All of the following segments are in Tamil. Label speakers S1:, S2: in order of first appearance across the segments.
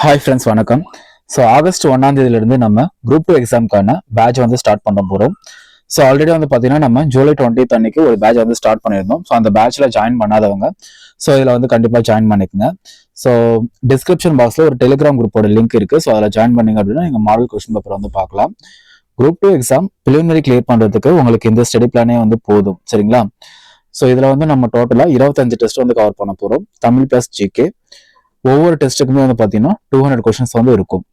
S1: ஹாய் ஃப்ரெண்ட்ஸ் வணக்கம். ஸோ ஆகஸ்ட் ஒன்றாம் தேதியிலிருந்து நம்ம குரூப் டூ எக்ஸாம்க்கான பேட்ச் வந்து ஸ்டார்ட் பண்ண போகிறோம் ஸோ ஆல்ரெடி வந்து பார்த்தீங்கன்னா நம்ம ஜூலை டுவெண்ட்டி அன்னைக்கு ஒரு பேட்ச் வந்து ஸ்டார்ட் பண்ணியிருந்தோம். ஸோ அந்த பேட்ச்ல ஜாயின் பண்ணாதவங்க ஸோ இதில் வந்து கண்டிப்பாக ஜாயின் பண்ணிக்கோங்க. ஸோ டிஸ்கிரிப்ஷன் பாக்ஸில் ஒரு டெலிகிராம் குரூப்போட லிங்க் இருக்குது ஸோ அதில் ஜாயின் பண்ணிங்க அப்படின்னா நீங்கள் மாடல் கொஸ்டின் பேப்பர் வந்து பார்க்கலாம். Group two exam preliminary clear பண்ணுறதுக்கு உங்களுக்கு இந்த ஸ்டடி பிளானே வந்து போதும். சரிங்களா? ஸோ இதில் வந்து நம்ம டோட்டலாக இருபத்தஞ்சு டெஸ்ட் வந்து கவர் பண்ண போகிறோம் தமிழ் ப்ளஸ் ஜிகே ஒவ்வொரு டெஸ்ட்டுக்குமே வந்து பார்த்தீங்கன்னா டூ ஹண்ட்ரட் கொஷின்ஸ் வந்து இருக்கும்.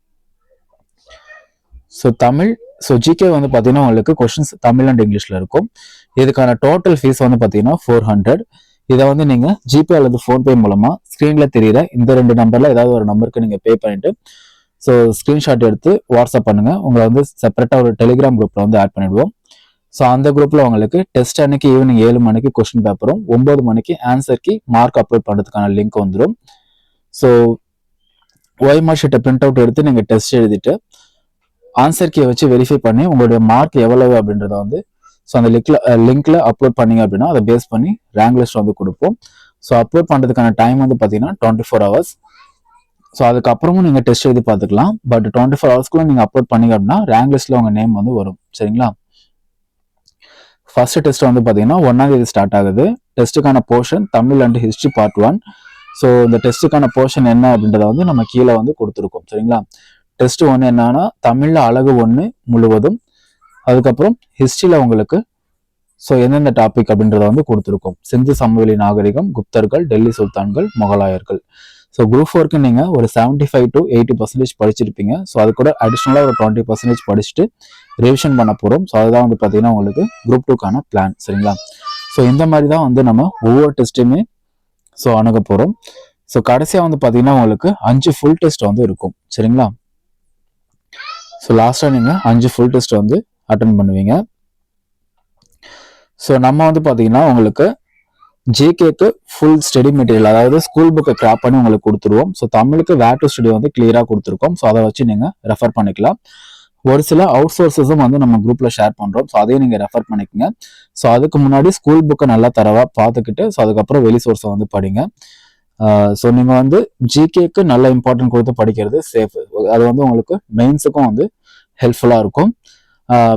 S1: ஸோ தமிழ் ஸோ ஜிகே வந்து பார்த்தீங்கன்னா உங்களுக்கு கொஷின்ஸ் தமிழ் அண்ட் இங்கிலீஷில் இருக்கும். இதுக்கான டோட்டல் ஃபீஸ் வந்து பார்த்தீங்கன்னா ஃபோர் ஹண்ட்ரட் இதை வந்து நீங்கள் ஜிபே அல்லது ஃபோன்பே மூலமாக ஸ்க்ரீனில் தெரியிற இந்த ரெண்டு நம்பரில் ஏதாவது ஒரு நம்பருக்கு நீங்கள் பே பண்ணிவிட்டு ஸோ ஸ்க்ரீன்ஷாட் எடுத்து வாட்ஸ்அப் பண்ணுங்கள் உங்களை வந்து செப்பரேட்டாக ஒரு டெலிகிராம் குரூப்பில் வந்து ஆட் பண்ணிவிடுவோம் ஸோ அந்த குரூப்பில் உங்களுக்கு டெஸ்ட் அன்னைக்கு ஈவினிங் ஏழு மணிக்கு கொஸ்டின் பேப்பரும் ஒம்பது மணிக்கு ஆன்சருக்கு மார்க் அப்லோட் பண்ணுறதுக்கான லிங்க் வந்துடும் ஸோ ஒய் மார்க் ஷீட்டை பிரிண்ட் அவுட் எடுத்து நீங்கள் டெஸ்ட் எழுதிட்டு ஆன்சர் கீயை வச்சு வெரிஃபை பண்ணி உங்களுடைய மார்க் எவ்வளவு அப்படின்றத வந்து ஸோ அந்த லிங்க்ல லிங்க்ல அப்லோட் பண்ணீங்க அப்படின்னா அதை பேஸ் பண்ணி ரேங்க் லிஸ்ட் வந்து கொடுப்போம். ஸோ அப்லோட் பண்ணுறதுக்கான டைம் வந்து பார்த்தீங்கன்னா டுவெண்ட்டி ஃபோர் ஹவர்ஸ் ஸோ அதுக்கப்புறமும் நீங்கள் டெஸ்ட் எழுதி பார்த்துக்கலாம். பட் டுவெண்ட்டி ஃபோர் ஹவர்ஸ்க்குள்ள நீங்கள் அப்லோட் பண்ணீங்க அப்படின்னா ரேங்க் லிஸ்ட்ல உங்கள் நேம் வந்து வரும். சரிங்களா? ஃபர்ஸ்ட் டெஸ்ட் வந்து பார்த்தீங்கன்னா ஒன்றாம் தேதி ஸ்டார்ட் ஆகுது. டெஸ்ட்டுக்கான portion Tamil and history part one so இந்த டெஸ்ட்டுக்கான போர்ஷன் என்ன அப்படின்றத வந்து நம்ம கீழே வந்து கொடுத்துருக்கோம். சரிங்களா? டெஸ்ட் ஒன்று என்னன்னா தமிழில் அழகு ஒன்று முழுவதும் அதுக்கப்புறம் ஹிஸ்ட்ரியில் உங்களுக்கு ஸோ எந்தெந்த டாபிக் அப்படின்றத வந்து கொடுத்துருக்கோம். சிந்து சமவெளி நாகரிகம் குப்தர்கள் டெல்லி சுல்தான்கள் முகலாயர்கள். ஸோ குரூப் ஃபோருக்கு நீங்கள் ஒரு seventy five to eighty percentage படிச்சிருப்பீங்க. ஸோ அது கூட அடிஷ்னலாக ஒரு டுவெண்ட்டி பர்சன்டேஜ் படிச்சுட்டு ரிவிஷன் பண்ண போகிறோம் ஸோ அதுதான் வந்து பார்த்தீங்கன்னா உங்களுக்கு குரூப் டூக்கான பிளான் சரிங்களா? ஸோ இந்த மாதிரி தான் வந்து நம்ம ஒவ்வொரு டெஸ்ட்டுமே ஸோ அணுக போகிறோம் ஸோ கடைசியாக வந்து பார்த்தீங்கன்னா உங்களுக்கு அஞ்சு ஃபுல் டெஸ்ட் வந்து இருக்கும். சரிங்களா? ஸோ லாஸ்ட்டாக நீங்கள் அஞ்சு ஃபுல் டெஸ்ட் வந்து அட்டன் பண்ணுவீங்க. ஸோ நம்ம வந்து பார்த்தீங்கன்னா உங்களுக்கு ஜேகேக்கு ஃபுல் ஸ்டடி மெட்டீரியல் அதாவது ஸ்கூல் புக்கை கிராப் பண்ணி உங்களுக்கு கொடுத்துருவோம். ஸோ தமிழுக்கு வேட்டு ஸ்டடி வந்து கிளியராக கொடுத்துருக்கோம். ஸோ அதை வச்சு நீங்கள் ரெஃபர் பண்ணிக்கலாம். ஒரு சில அவுட் சோர்சஸும் வந்து நம்ம குரூப்ல ஷேர் பண்றோம். ஸோ அதையும் நீங்க ரெஃபர் பண்ணிக்கங்க. ஸோ அதுக்கு முன்னாடி ஸ்கூல் புக்கை நல்லா தரவா பார்த்துக்கிட்டு ஸோ அதுக்கப்புறம் வெளி சோர்ஸை வந்து படிங்க. ஸோ நீங்க வந்து ஜிகேக்கு நல்ல இம்பார்ட்டன்ட் கொடுத்து படிக்கிறது சேஃப் அது வந்து உங்களுக்கு மெயின்ஸுக்கும் வந்து ஹெல்ப்ஃபுல்லா இருக்கும்.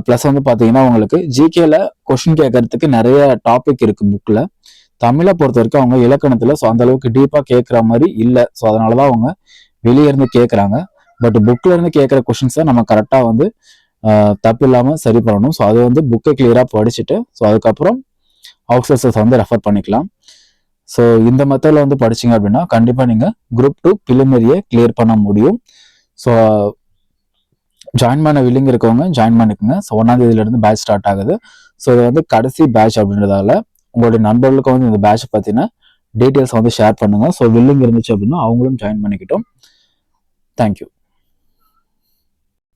S1: ப்ளஸ் வந்து பார்த்தீங்கன்னா உங்களுக்கு ஜிகேல கொஷின் கேட்கறதுக்கு நிறைய டாபிக் இருக்கு புக்கில் தமிழை பொறுத்த வரைக்கும் அவங்க இலக்கணத்தில் ஸோ அந்த அளவுக்கு டீப்பாக கேட்குற மாதிரி இல்லை. ஸோ அதனால தான் அவங்க வெளியே இருந்து கேட்குறாங்க பட் புக்ல இருந்து கேட்குற கொஷின்ஸை நம்ம கரெக்டாக வந்து தப்பு இல்லாமல் சரி பண்ணணும். ஸோ அது வந்து புக்கை கிளியராக படிச்சுட்டு ஸோ அதுக்கப்புறம் அவுட்சோர்சஸ் வந்து ரெஃபர் பண்ணிக்கலாம். ஸோ இந்த மெத்தடில் வந்து படிச்சிங்க அப்படின்னா கண்டிப்பாக நீங்கள் குரூப் டூ பிலிமரியை கிளியர் பண்ண முடியும். ஸோ ஜாயின் பண்ண வில்லிங் இருக்கவங்க ஜாயின் பண்ணிக்கோங்க. ஸோ ஒன்றாம் தேதியிலேருந்து பேட்ச் ஸ்டார்ட் ஆகுது. ஸோ இது வந்து கடைசி பேட்ச் அப்படின்றதால உங்களுடைய நண்பர்களுக்கு வந்து இந்த பேட்ச் பார்த்தீங்கன்னா டீட்டெயில்ஸ் வந்து ஷேர் பண்ணுங்கள் ஸோ வில்லிங் இருந்துச்சு அப்படின்னா அவங்களும் ஜாயின் பண்ணிக்கிட்டோம். தேங்க்யூ